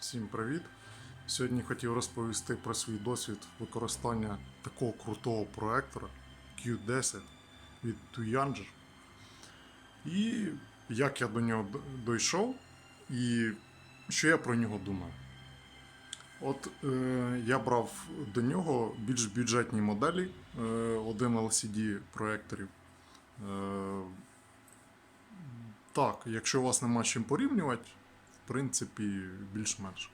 Всім привіт! Сьогодні хотів розповісти про свій досвід використання такого крутого проектора Q10 від Tuyanger. І як я до нього дійшов, і що я про нього думаю. От е, я брав до нього більш бюджетні моделі, е, один LCD проекторів. Е, так, якщо у вас нема чим порівнювати, принципі, більш-менш.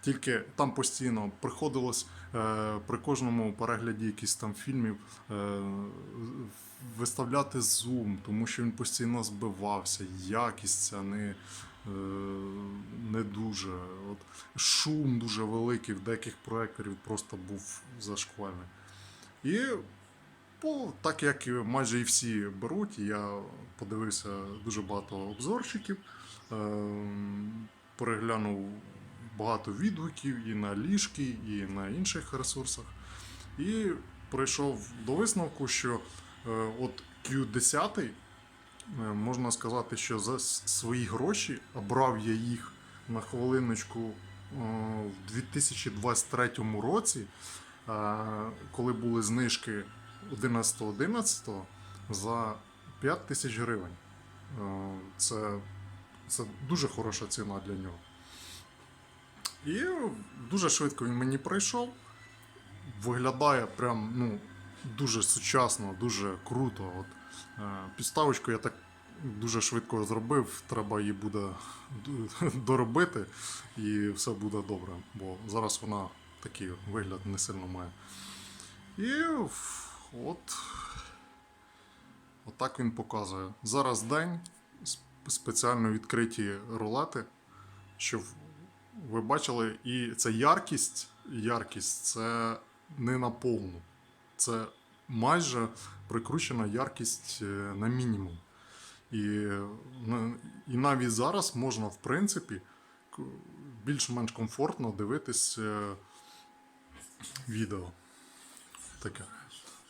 Тільки там постійно приходилось е, при кожному перегляді якихось там фільмів е, виставляти зум, тому що він постійно збивався, якість ця не, е, не дуже. От, шум дуже великий в деяких проекторів просто був зашквальний. І по, так як майже і всі беруть, я подивився дуже багато обзорчиків, ем, переглянув багато відгуків і на ліжки, і на інших ресурсах. І прийшов до висновку, що е, от Q10 е, можна сказати, що за свої гроші а брав я їх на хвилиночку е, в 2023 році, коли були знижки 11.11 за 5 тисяч гривень. Це, це дуже хороша ціна для нього. І дуже швидко він мені прийшов. Виглядає прям ну, дуже сучасно, дуже круто. От, е, підставочку я так дуже швидко зробив, треба її буде доробити, і все буде добре, бо зараз вона такий вигляд не сильно має. І от, отак він показує. Зараз день, спеціально відкриті рулети, щоб ви бачили, і це яркість, яркість це не на повну. Це майже прикручена яркість е, на мінімум. І, е, і навіть зараз можна, в принципі, більш-менш комфортно дивитись е, відео. Таке.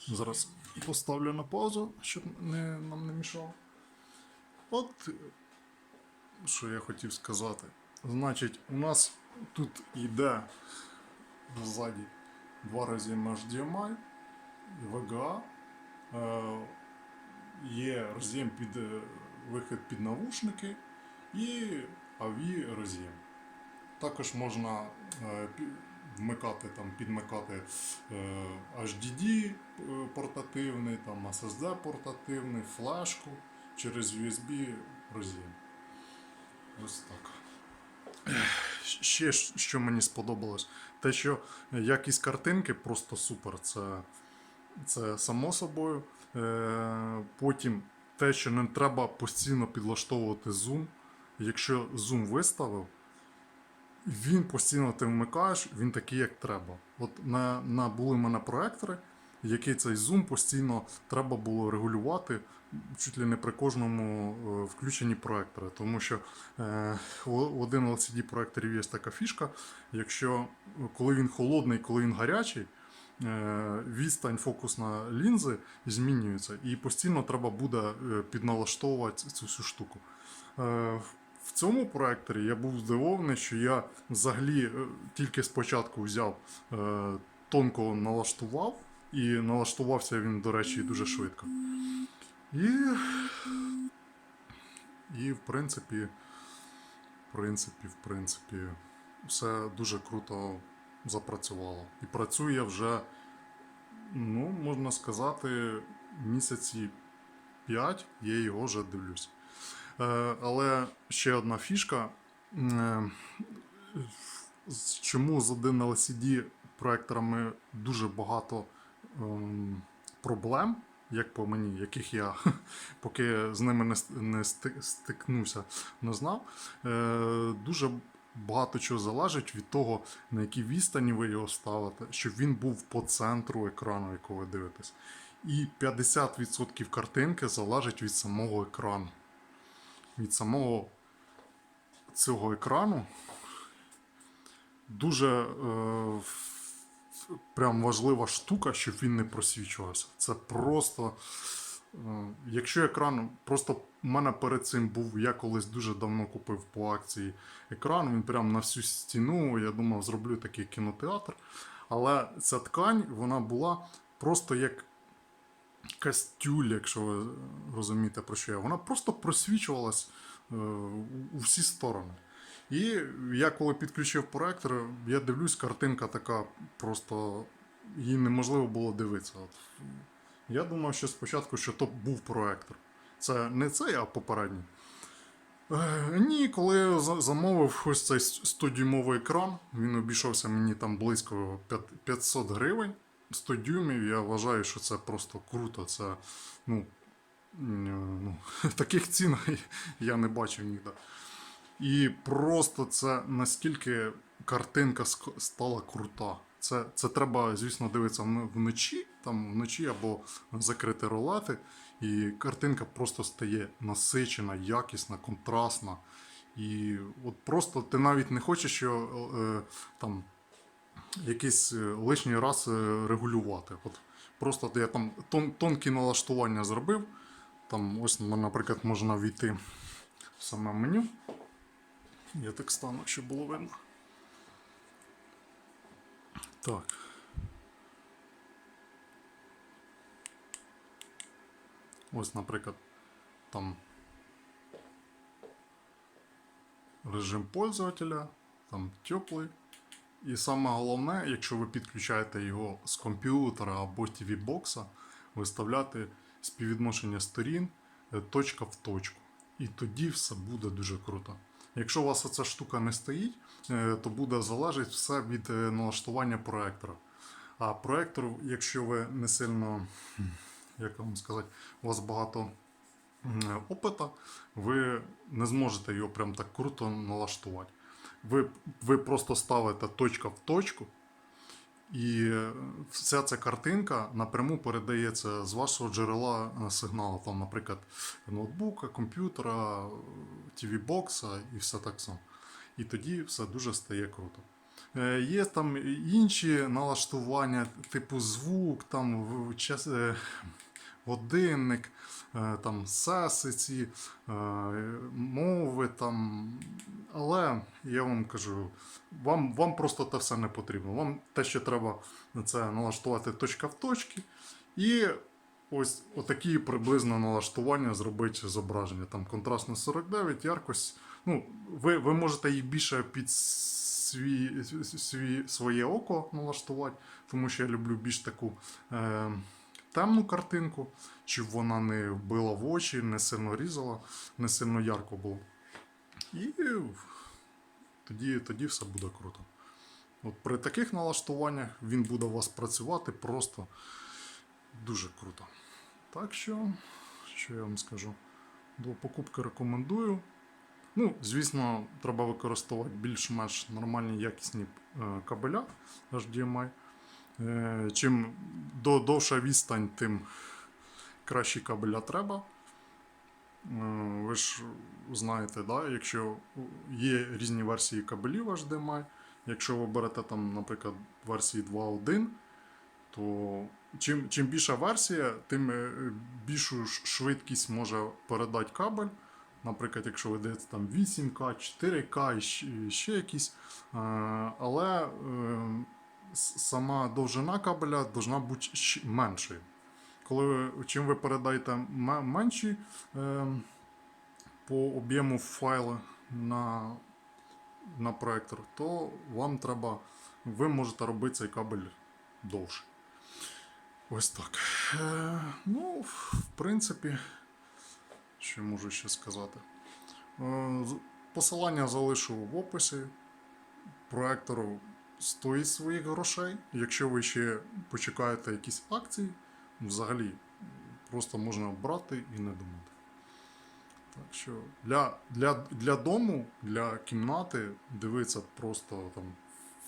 Зараз поставлю на паузу, щоб не, нам не мішало. От е, що я хотів сказати. Значить, у нас тут йде ззаді два рази HDMI, VGA, е, є роз'єм під е, вихід під навушники і AV роз'єм. Також можна вмикати, там, підмикати HDD портативний, там, SSD портативний, флешку через USB роз'єм. Ось так. Ще що мені сподобалось, те, що якість картинки просто супер. Це, це само собою. Е, потім те, що не треба постійно підлаштовувати зум. Якщо зум виставив, він постійно ти вмикаєш, він такий, як треба. От на, на були в мене проектори, який цей зум постійно треба було регулювати чуть ли не при кожному е, включенні проектора. Тому що е, у один LCD проекторів є така фішка. Якщо е, коли він холодний, коли він гарячий, е, відстань фокусна лінзи змінюється, і постійно треба буде е, підналаштовувати цю всю штуку. Е, в цьому проекторі я був здивований, що я взагалі е, тільки спочатку взяв е, тонко налаштував, і налаштувався він, до речі, дуже швидко. І, і в принципі, в принципі, в принципі, все дуже круто запрацювало. І працює вже, ну, можна сказати, місяці 5 я його вже дивлюсь. Е, але ще одна фішка. Е, чому з один LCD проекторами дуже багато проблем, як по мені, яких я поки з ними не, ст- не знав. Е, дуже багато чого залежить від того, на якій відстані ви його ставите, щоб він був по центру екрану, якого ви дивитесь. І 50% картинки залежить від самого екрану. Від самого цього екрану дуже е, прям важлива штука, щоб він не просвічувався. Це просто. е, Якщо екран просто У мене перед цим був, я колись дуже давно купив по акції екран, він прям на всю стіну. Я думав, зроблю такий кінотеатр. Але ця ткань, вона була просто як кастюль, якщо ви розумієте про що я. Вона просто просвічувалась е, у всі сторони. І я коли підключив проектор, я дивлюсь, картинка така просто її неможливо було дивитися. От. Я думав, що спочатку, що то був проектор. Це не цей, а попередній. Е, ні, коли я замовив ось цей 100-дюймовий екран, він обійшовся мені там близько 500 гривень. 100 дюймів, я вважаю, що це просто круто. Це, ну, ну, таких цін я не бачив ніде. І просто це наскільки картинка стала крута. Це, це треба, звісно, дивитися вночі, там вночі або закрити ролети, і картинка просто стає насичена, якісна, контрастна. І от просто ти навіть не хочеш що е, там якийсь е, лишній раз е, регулювати. От просто я там тон, тонкі налаштування зробив. Там ось, наприклад, можна війти в саме меню. Я так стану, щоб було видно. Так. Ось, наприклад, там режим пользователя, там теплий. І саме головне, якщо ви підключаєте його з комп'ютера або TV-бокса, виставляти співвідношення сторін е, точка в точку. І тоді все буде дуже круто. Якщо у вас ця штука не стоїть, е, то буде залежати все від е, налаштування проектора. А проектор, якщо ви не сильно, як вам сказати, у вас багато опита, ви не зможете його прям так круто налаштувати. Ви, ви просто ставите точка в точку, і вся ця картинка напряму передається з вашого джерела е, сигналу, там, наприклад, ноутбука, комп'ютера, TV-бокса і все так само. І тоді все дуже стає круто. Е, Є там інші налаштування, типу звук, там е, годинник, е, там сесиці, е, мови там. Але я вам кажу, вам, вам просто те все не потрібно. Вам те, що треба це налаштувати точка в точці. І ось отакі приблизно налаштування зробити зображення. Там контрастно 49, яркость. Ну, ви, ви можете їх більше під свій, свій, своє око налаштувати, тому що я люблю більш таку е, темну картинку, щоб вона не вбила в очі, не сильно різала, не сильно ярко було. І тоді, тоді все буде круто. От при таких налаштуваннях він буде у вас працювати просто дуже круто. Так що, що я вам скажу? До покупки рекомендую. Ну, звісно, треба використовувати більш-менш нормальні якісні е, кабеля HDMI. Е, чим до, довша відстань, тим кращі кабеля треба. Е, Ви ж знаєте, да? якщо є різні версії кабелів HDMI, якщо ви берете там, наприклад, версії 2.1, то чим, чим більша версія, тим е, більшу швидкість може передати кабель. Наприклад, якщо ви даєте там 8К, 4К і ще, якісь. Але сама довжина кабеля повинна бути меншою. Коли чим ви передаєте менші е, по об'єму файла на, на проектор, то вам треба, ви можете робити цей кабель довше. Ось так. Е, ну, в принципі, що можу ще сказати. Е, Посилання залишу в описі. Проектор стоїть своїх грошей. Якщо ви ще почекаєте якісь акції, взагалі просто можна брати і не думати. Так що для, для, для дому, для кімнати дивитися просто там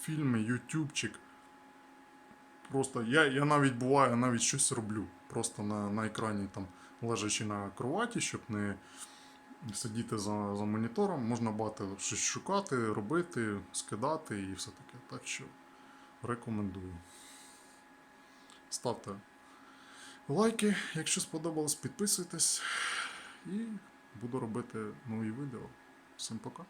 фільми, ютубчик. Просто я, я навіть буває, навіть щось роблю. Просто на, на екрані там лежачи на кроваті, щоб не сидіти за, за монітором, можна багато щось шукати, робити, скидати і все таке. Так що рекомендую. Ставте лайки, якщо сподобалось, підписуйтесь і буду робити нові відео. Всім пока.